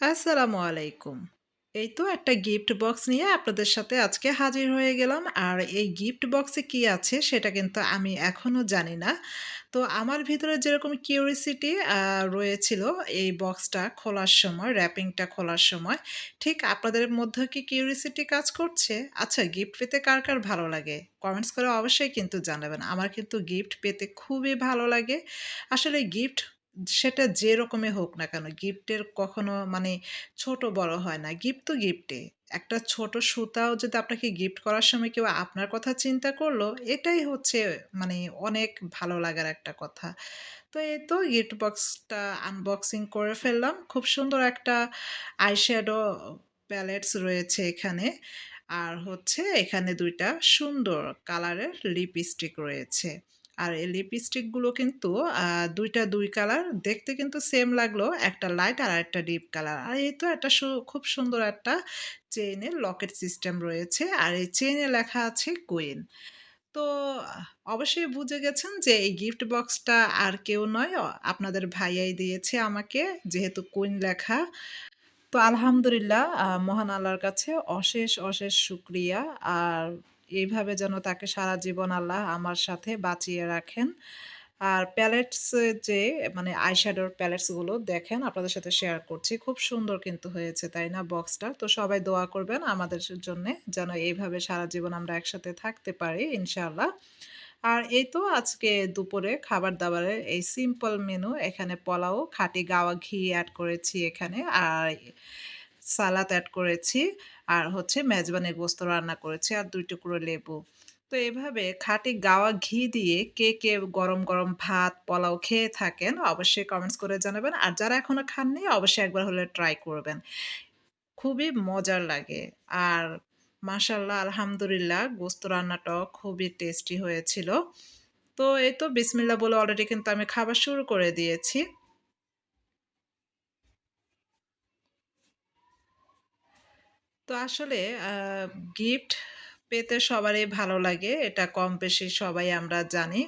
আসসালামু আলাইকুম। এই তো একটা গিফট বক্স নিয়ে আপনাদের সাথে আজকে হাজির হয়ে গেলাম। আর এই গিফট বক্সে কি আছে সেটা কিন্তু আমি এখনও জানি না। তো আমার ভিতরে যেরকম কিউরিসিটি রয়েছিল এই বক্সটা খোলার সময়, র‍্যাপিংটা খোলার সময়, ঠিক আপনাদের মধ্যে কি কিউরিসিটি কাজ করছে? আচ্ছা গিফট পেতে কার, কার ভালো লাগে? কমেন্টস করে অবশ্যই কিন্তু জানাবেন। আমার কিন্তু গিফট পেতে খুবই ভালো লাগে। আসলে গিফট সেটা যে রকমই হোক না কেন, গিফটের কখনো মানে ছোট বড় হয় না। গিফট তো গিফটে একটা ছোট সুতাও যদি আপনাকে গিফট করার সময় কেউ আপনার কথা চিন্তা করল, এটাই হচ্ছে মানে অনেক ভালো লাগার একটা কথা। তো এই তো গিফট বক্সটা আনবক্সিং করে ফেললাম। খুব সুন্দর একটা আইশ্যাডো প্যালেটস রয়েছে এখানে। আর হচ্ছে এখানে দুইটা সুন্দর কালারের লিপস্টিক রয়েছে। আর এই লিপস্টিকগুলো কিন্তু দুইটা দুই কালার। দেখতে কিন্তু সেম লাগল একটা লাইট আর একটা ডিপ কালার। আর এই তো একটা খুব সুন্দর একটা চেইনের লকেট সিস্টেম রয়েছে। আর এই চেইনে লেখা আছে কুইন। তো অবশ্যই বুঝে গেছেন যে এই গিফট বক্সটা আর কেউ নয়, আপনাদের ভাইয়াই দিয়েছে আমাকে যেহেতু কুইন লেখা। তো আলহামদুলিল্লাহ মহান আল্লাহর কাছে অশেষ, অশেষ শুক্রিয়া আর এইভাবে যেন তাকে সারা জীবন আল্লাহ আমার সাথে বাঁচিয়ে রাখেন। আর প্যালেটস যে মানে আইশ্যাডোর প্যালেটসগুলো দেখেন আপনাদের সাথে শেয়ার করছি। খুব সুন্দর কিন্তু হয়েছে, তাই না বক্সটা? তো সবাই দোয়া করবেন আমাদের জন্যে যেন এইভাবে সারা জীবন আমরা একসাথে থাকতে পারি ইনশাআল্লাহ। আর এই তো আজকে দুপুরে খাবার-দাবারের এই সিম্পল মেনু এখানে পোলাও, খাঁটি গাওয়া ঘি অ্যাড করেছি এখানে। আর সালাদ অ্যাড করেছি। আর হচ্ছে মেজবানি গোস্ত রান্না করেছি আর দুই টুকরো লেবু। তো এভাবে খাঁটি গাওয়া ঘি দিয়ে কে, কে গরম, গরম ভাত, পোলাও খেয়ে থাকেন অবশ্যই কমেন্টস করে জানাবেন। আর যারা এখনও খাননি অবশ্যই একবার হলে ট্রাই করবেন। খুবই মজার লাগে। আর মাশাআল্লাহ আলহামদুলিল্লাহ গোস্ত রান্নাটাও খুবই টেস্টি হয়েছিল। তো এই তো বিসমিল্লা বলে অলরেডি কিন্তু আমি খাবার শুরু করে দিয়েছি। তো আসলে গিফট পেতে সবারই ভালো লাগে। এটা কম বেশি সবাই আমরা জানি।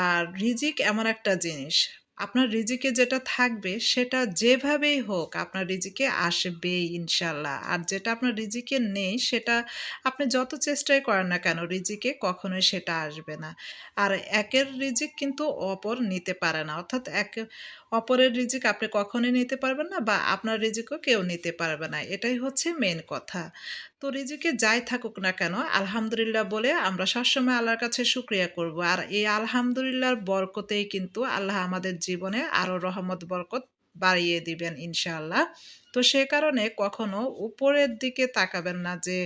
আর রিজিক এমন একটা জিনিস, আপনার রিজিকে যেটা থাকবে সেটা যেভাবেই হোক আপনার রিজিকে আসবেই ইনশাল্লাহ আর যেটা আপনার রিজিকে নেই সেটা আপনি যত চেষ্টাই করেন না কেন রিজিকে কখনোই সেটা আসবে না। আর একের রিজিক কিন্তু অপর নিতে পারে না। অর্থাৎ এক অপরের রিজিক আপনি কখনোই নিতে পারবেন না বা আপনার রিজিকও কেউ নিতে পারবে না। এটাই হচ্ছে মেন কথা। তো রিজিকে যাই থাকুক না কেন আলহামদুলিল্লাহ বলে আমরা সবসময় আল্লাহর কাছে শুকরিয়া করব। আর এই আলহামদুলিল্লাহর বরকতেই কিন্তু আল্লাহ আমাদের জীবনে আরও রহমত বরকত বাড়িয়ে দিবেন ইনশাআল্লাহ। তো সে কারণে কখনো উপরের দিকে তাকাবেন না যে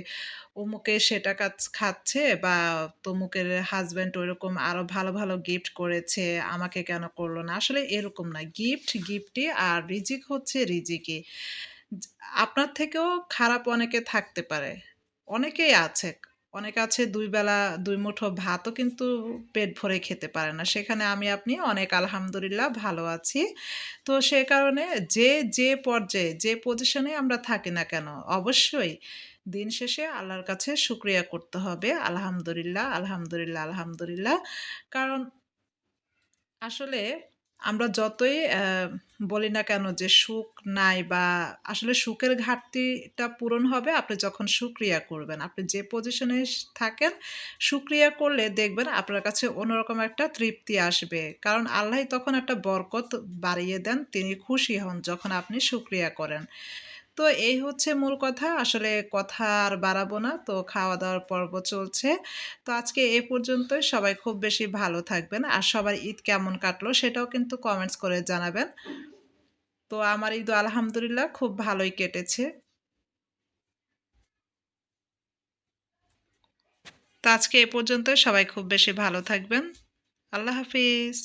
অমুকে সেটা কাছ খাচ্ছে বা তমুকের হাজব্যান্ড ওইরকম আরও ভালো, ভালো গিফট করেছে, আমাকে কেন করল না? আসলে এরকম না। গিফট গিফটই আর রিজিক হচ্ছে রিজিকই। আপনার থেকেও খারাপ অনেকে থাকতে পারে। অনেকেই আছে। অনেকে আছে ২ বেলা ২ মুঠো ভাতও কিন্তু পেট ভরে খেতে পারে না। সেখানে আমি আপনি অনেক আলহামদুলিল্লাহ ভালো আছি। তো সে কারণে যে, যে পর্যায়ে যে পজিশনে আমরা থাকি না কেন অবশ্যই দিন শেষে আল্লাহর কাছে শুকরিয়া করতে হবে। আলহামদুলিল্লাহ, আলহামদুলিল্লাহ, আলহামদুলিল্লাহ। কারণ আসলে আমরা যতই বলি না কেন যে সুখ নাই বা আসলে সুখের ঘাটতিটা পূরণ হবে, আপনি যখন সুক্রিয়া করবেন। আপনি যে পজিশনে থাকেন, সুক্রিয়া করলে দেখবেন আপনার কাছে অন্যরকম একটা তৃপ্তি আসবে। কারণ আল্লাহ তখন একটা বরকত বাড়িয়ে দেন। তিনি খুশি হন যখন আপনি সুক্রিয়া করেন। তো এই হচ্ছে মূল কথা। আসলে কথা আর বাড়াবো না। তো খাওয়া-দাওয়ার পর্ব চলছে। তো আজকে এ পর্যন্তই। সবাই খুব বেশি ভালো থাকবেন। আর সবার ঈদ কেমন কাটলো সেটাও কিন্তু কমেন্টস করে জানাবেন। তো আমার ঈদ আলহামদুলিল্লাহ খুব ভালোই কেটেছে। তো আজকে এ পর্যন্তই। সবাই খুব বেশি ভালো থাকবেন। আল্লাহ হাফিজ।